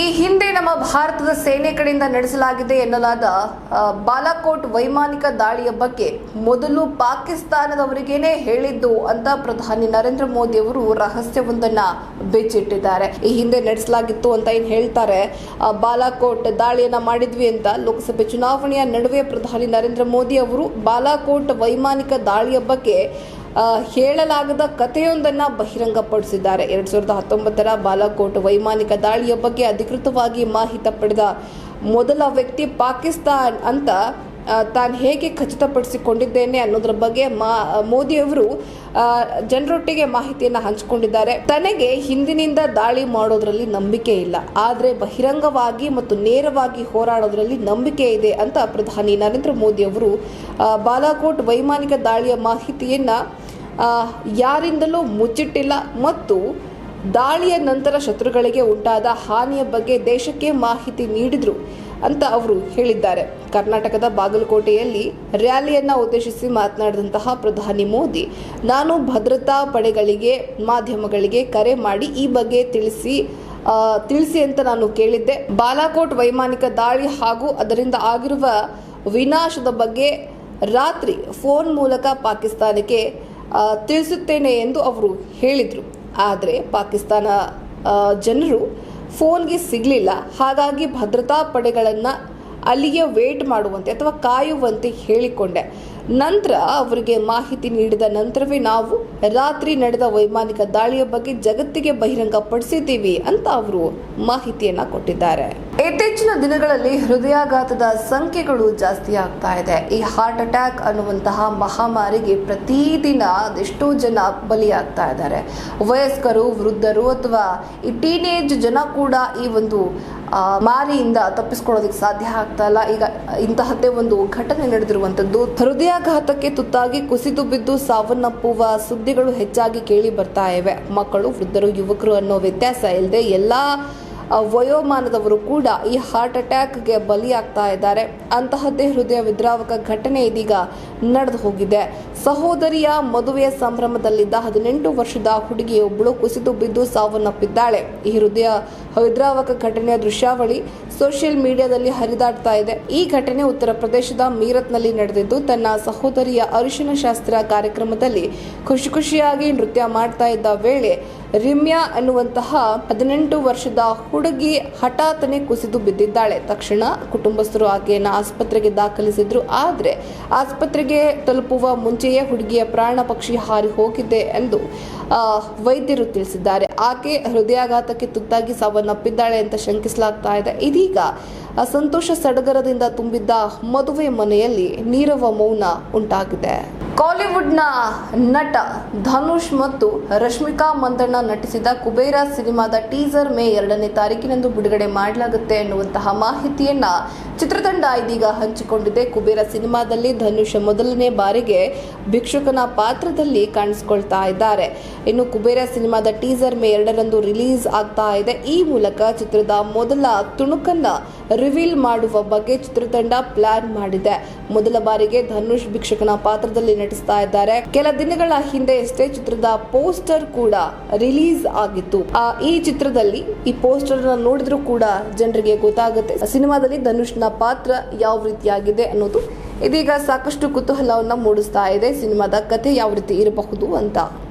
ಈ ಹಿಂದೆ ನಮ್ಮ ಭಾರತದ ಸೇನೆ ಕಡೆಯಿಂದ ನಡೆಸಲಾಗಿದೆ ಎನ್ನಲಾದ ಬಾಲಾಕೋಟ್ ವೈಮಾನಿಕ ದಾಳಿಯ ಬಗ್ಗೆ ಮೊದಲು ಪಾಕಿಸ್ತಾನದವರಿಗೇನೆ ಹೇಳಿದ್ದು ಅಂತ ಪ್ರಧಾನಿ ನರೇಂದ್ರ ಮೋದಿ ಅವರು ರಹಸ್ಯವೊಂದನ್ನ ಬಿಚ್ಚಿಟ್ಟಿದ್ದಾರೆ. ಈ ಹಿಂದೆ ನಡೆಸಲಾಗಿತ್ತು ಅಂತ ಏನು ಹೇಳ್ತಾರೆ ಬಾಲಾಕೋಟ್ ದಾಳಿಯನ್ನ ಮಾಡಿದ್ವಿ ಅಂತ ಲೋಕಸಭೆ ಚುನಾವಣೆಯ ನಡುವೆ ಪ್ರಧಾನಿ ನರೇಂದ್ರ ಮೋದಿ ಅವರು ಬಾಲಾಕೋಟ್ ವೈಮಾನಿಕ ದಾಳಿಯ ಬಗ್ಗೆ ಹೇಳಲಾಗದ ಕಥೆಯೊಂದನ್ನ ಬಹಿರಂಗಪಡಿಸಿದ್ದಾರೆ. ಎರಡ್ ಸಾವಿರದ ಹತ್ತೊಂಬತ್ತರ ಬಾಲಾಕೋಟ್ ವೈಮಾನಿಕ ದಾಳಿಯ ಬಗ್ಗೆ ಅಧಿಕೃತವಾಗಿ ಮಾಹಿತಿ ಪಡೆದ ಮೊದಲ ವ್ಯಕ್ತಿ ಪಾಕಿಸ್ತಾನ್ ಅಂತ ತಾನು ಹೇಗೆ ಖಚಿತಪಡಿಸಿಕೊಂಡಿದ್ದೇನೆ ಅನ್ನೋದ್ರ ಬಗ್ಗೆ ಮಾ ಮೋದಿಯವರು ಜನರೊಟ್ಟಿಗೆ ಮಾಹಿತಿಯನ್ನು ಹಂಚಿಕೊಂಡಿದ್ದಾರೆ. ತನಗೆ ಹಿಂದಿನಿಂದ ದಾಳಿ ಮಾಡೋದ್ರಲ್ಲಿ ನಂಬಿಕೆ ಇಲ್ಲ. ಆದರೆ ಬಹಿರಂಗವಾಗಿ ಮತ್ತು ನೇರವಾಗಿ ಹೋರಾಡೋದ್ರಲ್ಲಿ ನಂಬಿಕೆ ಇದೆ ಅಂತ ಪ್ರಧಾನಿ ನರೇಂದ್ರ ಮೋದಿ ಅವರು ಬಾಲಾಕೋಟ್ ವೈಮಾನಿಕ ದಾಳಿಯ ಮಾಹಿತಿಯನ್ನ ಯಾರಿಂದಲೂ ಮುಚ್ಚಿಟ್ಟಿಲ್ಲ ಮತ್ತು ದಾಳಿಯ ನಂತರ ಶತ್ರುಗಳಿಗೆ ಉಂಟಾದ ಹಾನಿಯ ಬಗ್ಗೆ ದೇಶಕ್ಕೆ ಮಾಹಿತಿ ನೀಡಿದ್ರು ಅಂತ ಅವರು ಹೇಳಿದ್ದಾರೆ. ಕರ್ನಾಟಕದ ಬಾಗಲಕೋಟೆಯಲ್ಲಿ ರ್ಯಾಲಿಯನ್ನ ಉದ್ದೇಶಿಸಿ ಮಾತನಾಡಿದಂತಹ ಪ್ರಧಾನಿ ಮೋದಿ, ನಾನು ಭದ್ರತಾ ಪಡೆಗಳಿಗೆ, ಮಾಧ್ಯಮಗಳಿಗೆ ಕರೆ ಮಾಡಿ ಈ ಬಗ್ಗೆ ತಿಳಿಸಿ ತಿಳಿಸಿ ಅಂತ ನಾನು ಕೇಳಿದ್ದೆ. ಬಾಲಾಕೋಟ್ ವೈಮಾನಿಕ ದಾಳಿ ಹಾಗೂ ಅದರಿಂದ ಆಗಿರುವ ವಿನಾಶದ ಬಗ್ಗೆ ರಾತ್ರಿ ಫೋನ್ ಮೂಲಕ ಪಾಕಿಸ್ತಾನಕ್ಕೆ ತಿಳಿಸುತ್ತೇನೆ ಎಂದು ಅವರು ಹೇಳಿದರು. ಆದರೆ ಪಾಕಿಸ್ತಾನ ಜನರು ಫೋನ್ಗೆ ಸಿಗಲಿಲ್ಲ. ಹಾಗಾಗಿ ಭದ್ರತಾ ಪಡೆಗಳನ್ನು ಅಲ್ಲಿಗೆ ವೇಟ್ ಮಾಡುವಂತೆ ಅಥವಾ ಕಾಯುವಂತೆ ಹೇಳಿಕೊಂಡೆ. ನಂತರ ಅವರಿಗೆ ಮಾಹಿತಿ ನೀಡಿದ ನಂತರವೇ ನಾವು ರಾತ್ರಿ ನಡೆದ ವೈಮಾನಿಕ ದಾಳಿಯ ಬಗ್ಗೆ ಜಗತ್ತಿಗೆ ಬಹಿರಂಗಪಡಿಸಿದ್ದೀವಿ ಅಂತ ಅವರು ಮಾಹಿತಿಯನ್ನ ಕೊಟ್ಟಿದ್ದಾರೆ. ಇತ್ತೀಚಿನ ದಿನಗಳಲ್ಲಿ ಹೃದಯಾಘಾತದ ಸಂಖ್ಯೆಗಳು ಜಾಸ್ತಿ ಆಗ್ತಾ ಇದೆ. ಈ ಹಾರ್ಟ್ ಅಟ್ಯಾಕ್ ಅನ್ನುವಂತಹ ಮಹಾಮಾರಿಗೆ ಪ್ರತಿದಿನ ಅದೆಷ್ಟೋ ಜನ ಬಲಿಯಾಗ್ತಾ ಇದ್ದಾರೆ. ವಯಸ್ಕರು, ವೃದ್ಧರು ಅಥವಾ ಈ ಟೀನೇಜ್ ಜನ ಕೂಡ ಈ ಒಂದು ಮಾರಿಯಿಂದ ತಪ್ಪಿಸ್ಕೊಳ್ಳೋದಕ್ಕೆ ಸಾಧ್ಯ ಆಗ್ತಾ ಇಲ್ಲ. ಈಗ ಇಂತಹದ್ದೇ ಒಂದು ಘಟನೆ ನಡೆದಿರುವಂತದ್ದು. ಹೃದಯಾಘಾತಕ್ಕೆ ತುತ್ತಾಗಿ ಕುಸಿದು ಬಿದ್ದು ಸಾವನ್ನಪ್ಪುವ ಸುದ್ದಿಗಳು ಹೆಚ್ಚಾಗಿ ಕೇಳಿ ಬರ್ತಾ ಇವೆ. ಮಕ್ಕಳು, ವೃದ್ಧರು, ಯುವಕರು ಅನ್ನೋ ವ್ಯತ್ಯಾಸ ಇಲ್ಲದೆ ಎಲ್ಲ ವಯೋಮಾನದವರು ಕೂಡ ಈ ಹಾರ್ಟ್ ಅಟ್ಯಾಕ್ಗೆ ಬಲಿಯಾಗ್ತಾ ಇದ್ದಾರೆ. ಅಂತಹದ್ದೇ ಹೃದಯ ವಿದ್ರಾವಕ ಘಟನೆ ಇದೀಗ ನಡೆದು ಹೋಗಿದೆ. ಸಹೋದರಿಯ ಮದುವೆಯ ಸಂಭ್ರಮದಲ್ಲಿದ್ದ ಹದಿನೆಂಟು ವರ್ಷದ ಹುಡುಗಿಯೊಬ್ಬಳು ಕುಸಿದು ಬಿದ್ದು ಸಾವನ್ನಪ್ಪಿದ್ದಾಳೆ. ಈ ಹೃದಯ ವಿದ್ರಾವಕ ಘಟನೆಯ ದೃಶ್ಯಾವಳಿ ಸೋಷಿಯಲ್ ಮೀಡಿಯಾದಲ್ಲಿ ಹರಿದಾಡ್ತಾ ಇದೆ. ಈ ಘಟನೆ ಉತ್ತರ ಪ್ರದೇಶದ ಮೀರತ್ನಲ್ಲಿ ನಡೆದಿದ್ದು, ತನ್ನ ಸಹೋದರಿಯ ಅರಿಶಿನ ಶಾಸ್ತ್ರ ಕಾರ್ಯಕ್ರಮದಲ್ಲಿ ಖುಷಿ ಖುಷಿಯಾಗಿ ನೃತ್ಯ ಮಾಡ್ತಾ ಇದ್ದ ವೇಳೆ ರಿಮ್ಯಾ ಅನ್ನುವಂತಹ ಹದಿನೆಂಟು ವರ್ಷದ ಹುಡುಗಿ ಹಠಾತ್ತನೆ ಕುಸಿದು ಬಿದ್ದಿದ್ದಾಳೆ. ತಕ್ಷಣ ಕುಟುಂಬಸ್ಥರು ಆಕೆಯನ್ನು ಆಸ್ಪತ್ರೆಗೆ ದಾಖಲಿಸಿದ್ರು. ಆದರೆ ಆಸ್ಪತ್ರೆಗೆ ತಲುಪುವ ಮುಂಚೆಯೇ ಹುಡುಗಿಯ ಪ್ರಾಣ ಪಕ್ಷಿ ಹಾರಿ ಹೋಗಿದೆ ಎಂದು ವೈದ್ಯರು ತಿಳಿಸಿದ್ದಾರೆ. ಆಕೆ ಹೃದಯಾಘಾತಕ್ಕೆ ತುತ್ತಾಗಿ ಸಾವನ್ನಪ್ಪಿದ್ದಾಳೆ ಅಂತ ಶಂಕಿಸಲಾಗ್ತಾ ಇದೆ. ಇದೀಗ ಸಂತೋಷ ಸಡಗರದಿಂದ ತುಂಬಿದ್ದ ಮದುವೆ ಮನೆಯಲ್ಲಿ ನೀರವ ಮೌನ ಉಂಟಾಗಿದೆ. ಕಾಲಿವುಡ್ನ ನಟ ಧನುಷ್ ಮತ್ತು ರಶ್ಮಿಕಾ ಮಂದಣ್ಣ ನಟಿಸಿದ ಕುಬೇರ ಸಿನಿಮಾದ ಟೀಸರ್ ಮೇ ಎರಡನೇ ತಾರೀಕಿನಂದು ಬಿಡುಗಡೆ ಮಾಡಲಾಗುತ್ತೆ ಎನ್ನುವಂತಹ ಮಾಹಿತಿಯನ್ನ ಚಿತ್ರತಂಡ ಇದೀಗ ಹಂಚಿಕೊಂಡಿದೆ. ಕುಬೇರ ಸಿನಿಮಾದಲ್ಲಿ ಧನುಷ್ ಮೊದಲನೇ ಬಾರಿಗೆ ಭಿಕ್ಷುಕನ ಪಾತ್ರದಲ್ಲಿ ಕಾಣಿಸಿಕೊಳ್ತಾ ಇದ್ದಾರೆ. ಇನ್ನು ಕುಬೇರ ಸಿನಿಮಾದ ಟೀಸರ್ ಮೇ ಎರಡರಂದು ರಿಲೀಸ್ ಆಗ್ತಾ ಇದೆ. ಈ ಮೂಲಕ ಚಿತ್ರದ ಮೊದಲ ತುಣುಕನ್ನ ರಿವೀಲ್ ಮಾಡುವ ಬಗ್ಗೆ ಚಿತ್ರತಂಡ ಪ್ಲಾನ್ ಮಾಡಿದೆ. ಮೊದಲ ಬಾರಿಗೆ ಧನುಷ್ ಭಿಕ್ಷುಕನ ಪಾತ್ರದಲ್ಲಿ ನಟಿಸ್ತಾ ಇದ್ದಾರೆ. ಕೆಲ ದಿನಗಳ ಹಿಂದೆಯಷ್ಟೇ ಚಿತ್ರದ ಪೋಸ್ಟರ್ ಕೂಡ ರಿಲೀಸ್ ಆಗಿತ್ತು. ಆ, ಈ ಚಿತ್ರದಲ್ಲಿ ಈ ಪೋಸ್ಟರ್ ನೋಡಿದ್ರು ಕೂಡ ಜನರಿಗೆ ಗೊತ್ತಾಗುತ್ತೆ. ಸಿನಿಮಾದಲ್ಲಿ ಧನುಷ್ನ ಪಾತ್ರ ಯಾವ ರೀತಿಯಾಗಿದೆ ಅನ್ನೋದು ಇದೀಗ ಸಾಕಷ್ಟು ಕುತೂಹಲವನ್ನ ಮೂಡಿಸ್ತಾ ಇದೆ. ಸಿನಿಮಾದ ಕಥೆ ಯಾವ ರೀತಿ ಇರಬಹುದು ಅಂತ.